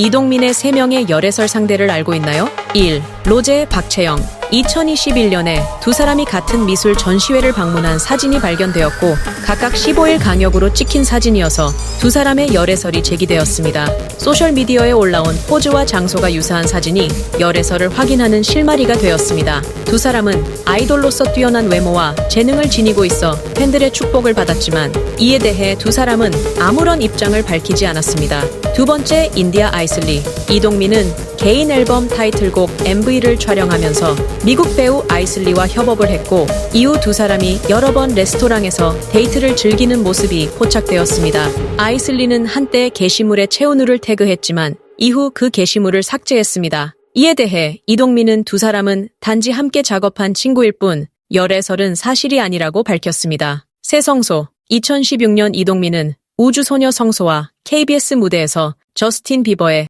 이동민의 3명의 열애설 상대를 알고 있나요? 1. 로제 박채영 2021년에 두 사람이 같은 미술 전시회를 방문한 사진이 발견되었고 각각 15일 간격으로 찍힌 사진이어서 두 사람의 열애설이 제기되었습니다. 소셜미디어에 올라온 포즈와 장소가 유사한 사진이 열애설을 확인하는 실마리가 되었습니다. 두 사람은 아이돌로서 뛰어난 외모와 재능을 지니고 있어 팬들의 축복을 받았지만 이에 대해 두 사람은 아무런 입장을 밝히지 않았습니다. 두 번째 인디아 아이슬리 이동민은 개인 앨범 타이틀곡 MV를 촬영하면서 미국 배우 아이슬리와 협업을 했고 이후 두 사람이 여러 번 레스토랑에서 데이트 를 즐기는 모습이 포착되었습니다. 아이슬리는 한때 게시물에 채운우를 태그했지만 이후 그 게시물을 삭제했습니다. 이에 대해 이동민은 두 사람은 단지 함께 작업한 친구일 뿐 열애설은 사실이 아니라고 밝혔습니다. 새성소 2016년 이동민은 우주소녀 성소와 KBS 무대에서 저스틴 비버의